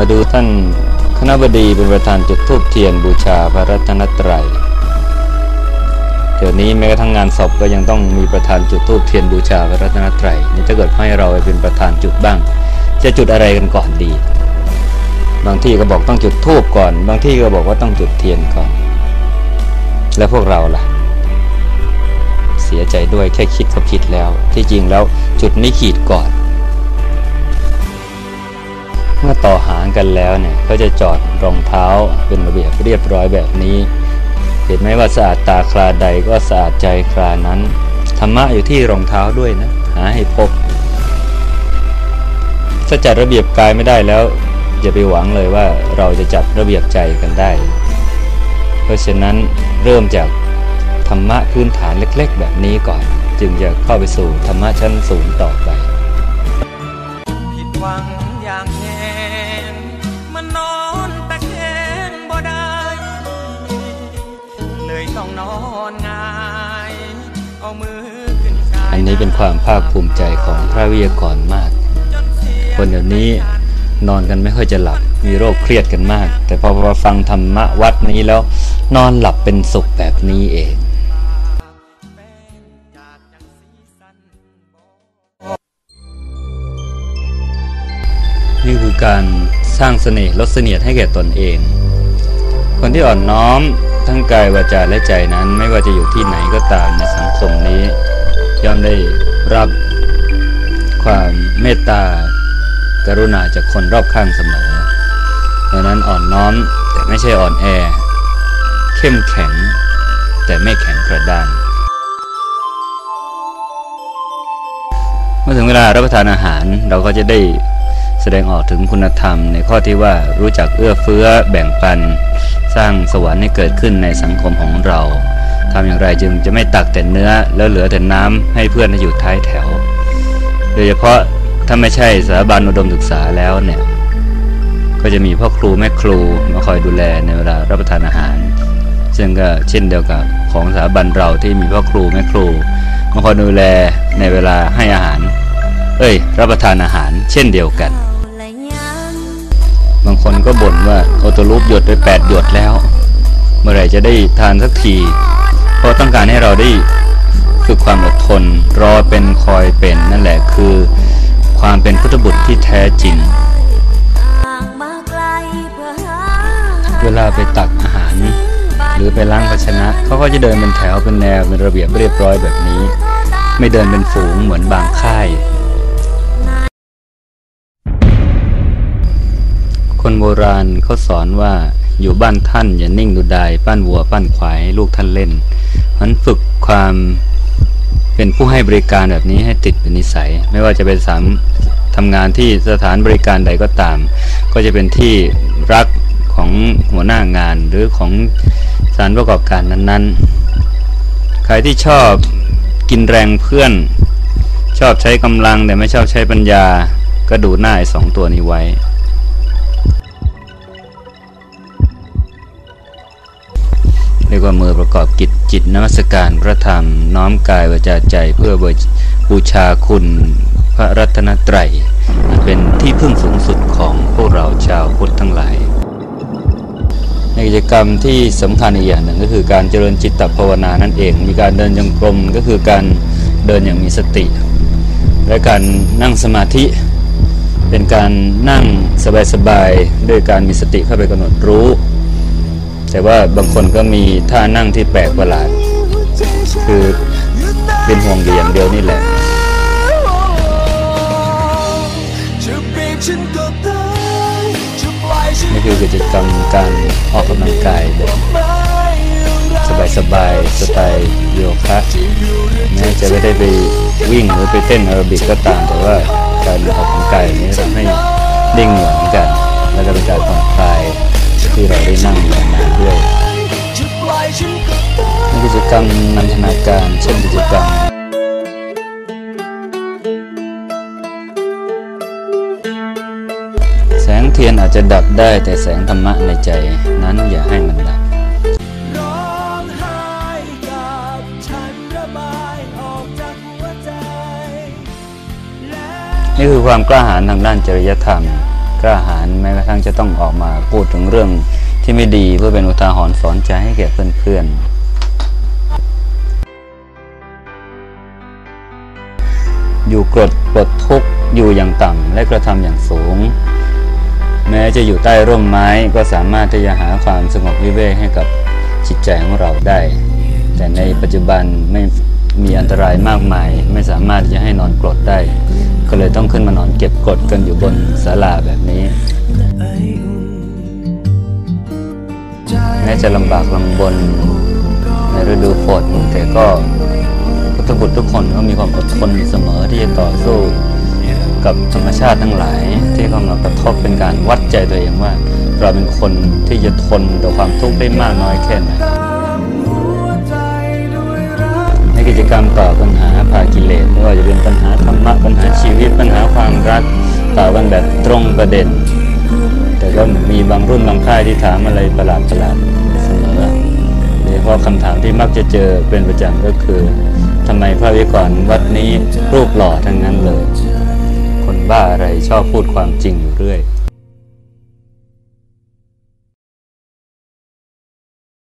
มาดูท่านคณะบดีเป็นประธานจุดธูปเทียนบูชาพระรัตนตรัยเดี๋ยวนี้แม้กระทั่งงานศพก็ยังต้องมีประธานจุดธูปเทียนบูชาพระรัตนตรัยนี่ถ้าเกิดให้เราไปเป็นประธานจุดบ้าง จะจุดอะไรกันก่อนดี บางที่ก็บอกต้องจุดธูปก่อน บางที่ก็บอกว่าต้องจุดเทียนก่อน แล้วพวกเราล่ะ เสียใจด้วยแค่คิดก็ผิดแล้ว ที่จริงแล้วจุดนี้ขีดก่อน เมื่อต่อหางกันแล้วเนี่ยเขาจะจอดรองเท้าเป็นระเบียบเรียบร้อยแบบนี้ เห็นไหมว่าสะอาดตาคราใดก็สะอาดใจครานั้นธรรมะอยู่ที่รองเท้าด้วยนะหาให้พบถ้าจัดระเบียบกายไม่ได้แล้วอย่าไปหวังเลยว่าเราจะจัดระเบียบใจกันได้ เพราะฉะนั้นเริ่มจากธรรมะพื้นฐานเล็ก ๆ แบบนี้ก่อน จึงจะเข้าไปสู่ธรรมะชั้นสูงต่อไป นี้เป็นความภาคภูมิใจของพระวิทยากรมาก คนเดี๋ยวนี้นอนกันไม่ค่อยจะหลับ มีโรคเครียดกันมาก แต่พอมาฟังธรรมะวัดนี้แล้ว นอนหลับเป็นสุขแบบนี้เองนี่คือการสร้างเสน่ห์ลดเสนียดให้แก่ตนเอง คนที่อ่อนน้อมทั้งกายวาจาและใจนั้นไม่ว่าจะอยู่ที่ไหนก็ตามในสังคมนี้ ย่อมได้รับความเมตตากรุณาจากคนรอบข้างเสมอดังนั้นอ่อนน้อมแต่ไม่ใช่อ่อนแอ เข้มแข็ง แต่ไม่แข็งกระด้างเมื่อถึงเวลารับประทานอาหารเราก็จะได้แสดงออกถึงคุณธรรม ในข้อที่ว่ารู้จักเอื้อเฟื้อแบ่งปัน สร้างสวรรค์ให้เกิดขึ้นในสังคมของเรา ทำอย่างไรจึงจะไม่ตักแต่เนื้อแล้วเหลือแต่น้ำให้เพื่อนที่อยู่ท้ายแถว โดยเฉพาะถ้าไม่ใช่สถาบันอุดมศึกษาแล้วเนี่ย ก็จะมีพ่อครูแม่ครูมาคอยดูแลในเวลารับประทานอาหาร ซึ่งก็เช่นเดียวกับของสถาบันเราที่มีพ่อครูแม่ครูมาคอยดูแลในเวลาให้อาหาร เอ้ย รับประทานอาหาร เช่นเดียวกัน บางคนก็บ่นว่าโอตรูปหยดไปแปดหยดแล้ว เมื่อไหร่จะได้ทานสักที เพราะต้องการให้เราได้ฝึกความอดทน รอเป็นคอยเป็นนั่นแหละคือ ความเป็นพุทธบุตรที่แท้จริง เวลาไปตักอาหาร หรือไปล้างภาชนะเขาก็จะเดินเป็นแถวเป็นแนวเป็นระเบียบเรียบร้อยแบบนี้ ไม่เดินเป็นฝูงเหมือนบางค่าย คนโบราณเขาสอนว่า อยู่บ้านท่านอย่านิ่งดูดายปั้นวัวปั้นควายให้ลูกท่านเล่นมันฝึกความเป็นผู้ให้บริการแบบนี้ให้ติดเป็นนิสัย ไม่ว่าจะเป็นสามทำงานที่สถานบริการใดก็ตาม ก็จะเป็นที่รักของหัวหน้างานหรือของสานประกอบการนั้นๆ ใครที่ชอบกินแรงเพื่อน ชอบใช้กำลังแต่ไม่ชอบใช้ปัญญา ก็ดูหน้าไอ้สองตัวนี้ไว้ รียกว่ามือประกอบกิจจิตนมัสการพระธรรมน้อมกายวาจาใจเพื่อบูชาคุณพระรัตนตรัยเป็นที่พึ่งสูงสุดของพวกเราชาวพุทธทั้งหลาย ในกิจกรรมที่สำคัญอีกอย่างหนึ่งก็คือการเจริญจิตตภาวนานั่นเอง มีการเดินจงกรมก็คือการเดินอย่างมีสติ และการนั่งสมาธิ เป็นการนั่งสบายๆด้วยการมีสติเข้าไปกำหนดรู้ แต่ว่าบางคนก็มีท่านั่งที่แปลกประหลาด คือเป็นห่วงอยู่อย่างเดียวนี่แหละนี่คือกิจกรรมการออกกำลังกายแบบสบายๆสไตล์โยคะแม้จะไม่ได้ไปวิ่งหรือไปเต้นแอโรบิกก็ตาม แต่ว่าการออกกำลังกายนี้ทำให้นิ่งเหมือนกัน แล้วก็เป็นการผ่อนคลาย ที่เราได้นั่งนานๆด้วยจะปล่อยฉันก็ตายในกิจกรรมนันทนาการเช่นกิจกรรมแสงเทียนอาจจะดับได้แต่แสงธรรมะในใจนั้นอย่าให้มันดับร้องไห้กับฉันระบายออกจากหัวใจและนี่คือความกล้าหาญทางด้านจริยธรรม กล้าหาญแม้กระทั่งจะต้องออกมาพูดถึงเรื่องที่ไม่ดีเพื่อเป็นอุทาหรณ์สอนใจให้แก่เพื่อนๆ อยู่กรดปลดทุกข์อยู่อย่างต่ำและกระทำอย่างสูง แม้จะอยู่ใต้ร่มไม้ก็สามารถที่จะหาความสงบวิเวกให้กับจิตใจของเราได้ แต่ในปัจจุบันไม่ มีอันตรายมากมาย ไม่สามารถจะให้นอนกรดได้ ก็เลยต้องขึ้นมานอนเก็บกดกันอยู่บนศาลาแบบนี้แม้จะลำบากลำบนในฤดูฝนแต่ก็พุทธบุตรทุกคนก็มีความอดทนเสมอที่จะต่อสู้กับธรรมชาติทั้งหลาย ที่เข้ามากระทบเป็นการวัดใจตัวเองว่า เราเป็นคนที่จะทนต่อความทุกข์ได้มากน้อยแค่ไหน กิจกรรมต่อปัญหาภากิเลสไม่ว่าจะเป็นปัญหาธรรมะปัญหาชีวิต ปัญหาความรักต่อกันแบบตรงประเด็น แต่ก็มีบางรุ่นบางค่ายที่ถามอะไรประหลาดประหลาดเสมอโดยเฉพาะคำถามที่มักจะเจอเป็นประจำก็คือทำไมพระวิกรวัดนี้รูปหล่อทั้งนั้นเลย คนบ้าอะไรชอบพูดความจริงอยู่เรื่อย